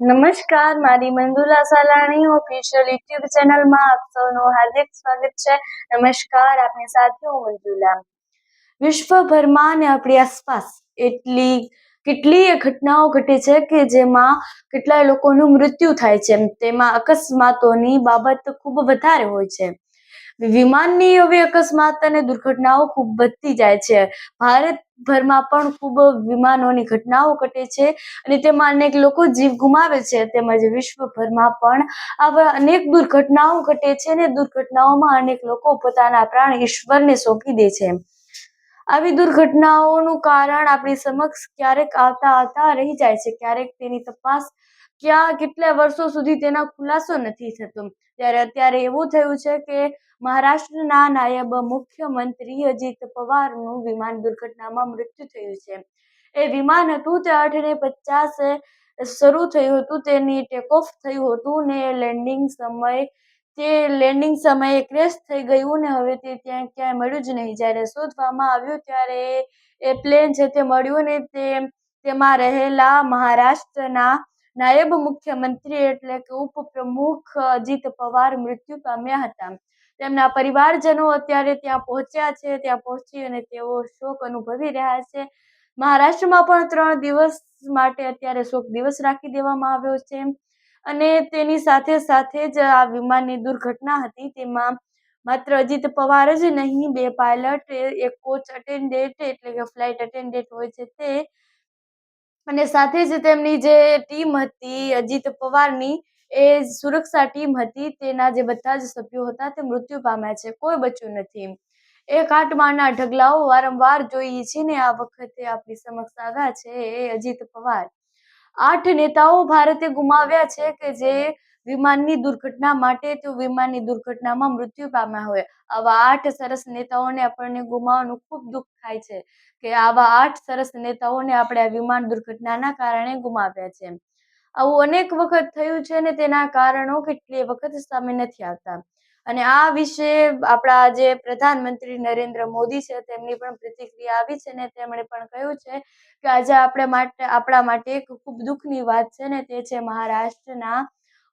નમસ્કાર, મારી મંદુલા Salani official YouTube ચેનલમાં આપ સૌનું હાર્દિક સ્વાગત છે. નમસ્કાર, આપની સાથે હું મંજુલા. વિશ્વભરમાં અને આપણી આસપાસ એટલી, કેટલીય ઘટનાઓ ઘટે છે કે જેમાં કેટલાય લોકોનું મૃત્યુ થાય છે. તેમાં અકસ્માતોની બાબત ખૂબ વધારે હોય છે. વિમાનની એવી અકસ્માત અને દુર્ઘટનાઓ ખૂબ વધતી જાય છે. ભારતભરમાં પણ ખૂબ વિમાનોની ઘટનાઓ ઘટે છે અને તેમાં અનેક લોકો જીવ ગુમાવે છે. તેમજ વિશ્વભરમાં પણ આવા અનેક દુર્ઘટનાઓ ઘટે છે અને દુર્ઘટનાઓમાં અનેક લોકો પોતાના પ્રાણ ઈશ્વરને સોંપી દે છે. આવી દુર્ઘટનાઓનું કારણ આપણી સમક્ષ ક્યારેક આવતા આવતા રહી જાય છે. ક્યારેક તેની તપાસ ક્યાં કેટલા વર્ષો સુધી તેનો ખુલાસો નથી થતો? ત્યારે અત્યારે એવું થયું છે કે મહારાષ્ટ્રના નાયબ મુખ્યમંત્રી અજીત પવારનું વિમાન દુર્ઘટનામાં મૃત્યુ થયું છે. એ વિમાન હતું તે અઠને પચાસ શરૂ થયું હતું, તેની ટેક ઓફ થયું હતું ને લેન્ડિંગ સમય, તે લેન્ડિંગ સમયે ક્રેશ થઈ ગયું ને હવે તે ત્યાં ક્યાંય મળ્યું જ નહીં. જ્યારે શોધવામાં આવ્યું ત્યારે એ પ્લેન છે તે મળ્યું ને તે, તેમાં રહેલા મહારાષ્ટ્રના નાયબ મુખ્યમંત્રી એટલે કે ઉપપ્રમુખ અજીત પવાર મૃત્યુ પામ્યા હતા. તેમના પરિવારજનો અત્યારે ત્યાં પહોંચ્યા છે. ત્યાં પહોંચી અને તેઓ શોક અનુભવી રહ્યા છે. મહારાષ્ટ્રમાં પણ ત્રણ દિવસ માટે અત્યારે શોક દિવસ રાખી દેવામાં આવ્યો છે. અને તેની સાથે સાથે જ આ વિમાનની દુર્ઘટના હતી. તેમાં માત્ર અજીત પવાર જ નહીં, બે પાયલટ, એક કોચ અટેન્ડેન્ટ એટલે કે ફ્લાઇટ અટેન્ડેન્ટ હોય છે તે અને સાથે જ તેમની જે ટીમ હતી, અજીત પવારની, એ સુરક્ષા ટીમ હતી, તેના જે બધા જ સભ્યો હતા, તે મૃત્યુ પામ્યા છે. કોઈ બચ્યું નથી એ કાટમાળના ઢગલાઓ વારંવાર જોઈએ છે ને, આ વખતે આપણી સમક્ષ આવ્યા છે એ અજીત પવાર. આઠ નેતાઓ ભારતે ગુમાવ્યા છે કે જે વિમાનની દુર્ઘટના માટે તો વિમાનની દુર્ઘટનામાં મૃત્યુ પામ્યા હોય. આવા આઠ સરસ નેતાઓને આપણને ગુમાવવાનું ખૂબ દુઃખ થાય છે કે આવા આઠ સરસ નેતાઓને આપણે આ વિમાન દુર્ઘટનાના કારણે ગુમાવ્યા છે. આવું અનેક વખત થયું છે ને તેના કારણો કેટલી વખત સામે નથી આવતા. અને આ વિશે આપણા જે પ્રધાનમંત્રી નરેન્દ્ર મોદી છે તેમની પણ પ્રતિક્રિયા આવી છે ને તેમણે પણ કહ્યું છે કે આજે આપણે માટે, આપણા માટે એક ખૂબ દુઃખની વાત છે ને તે છે મહારાષ્ટ્રના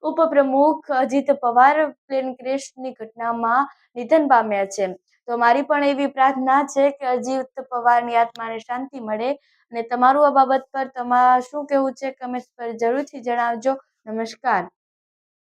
ઉપપ્રમુખ અજીત પવાર પ્લેન ક્રેશની ઘટનામાં નિધન પામ્યા છે. તો મારી પણ એવી પ્રાર્થના છે કે અજીત પવારની આત્માને શાંતિ મળે અને તમારું આ બાબત પર તમારા શું કહેવું છે? કમેન્ટ પર જરૂરથી જણાવજો. નમસ્કાર.